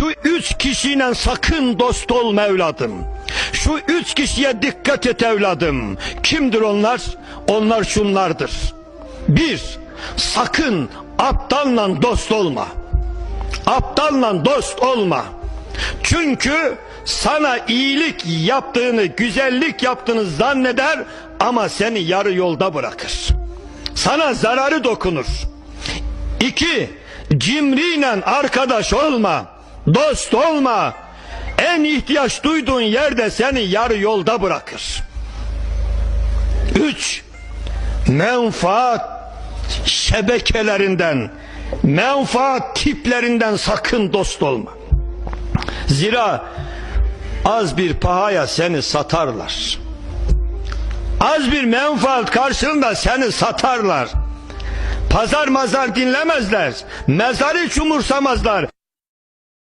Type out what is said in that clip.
Şu üç kişiyle sakın dost olma evladım. Şu üç kişiye dikkat et evladım. Kimdir onlar? Onlar şunlardır. Bir, sakın aptalla dost olma. Aptalla dost olma. Çünkü sana iyilik yaptığını, güzellik yaptığını zanneder ama seni yarı yolda bırakır. Sana zararı dokunur. İki, cimriyle arkadaş olma, dost olma. En ihtiyaç duyduğun yerde seni yarı yolda bırakır. Üç, menfaat şebekelerinden, menfaat tiplerinden sakın dost olma. Zira az bir pahaya seni satarlar. Az bir menfaat karşılığında seni satarlar. Pazar mazar dinlemezler. Mezarı hiç umursamazlar.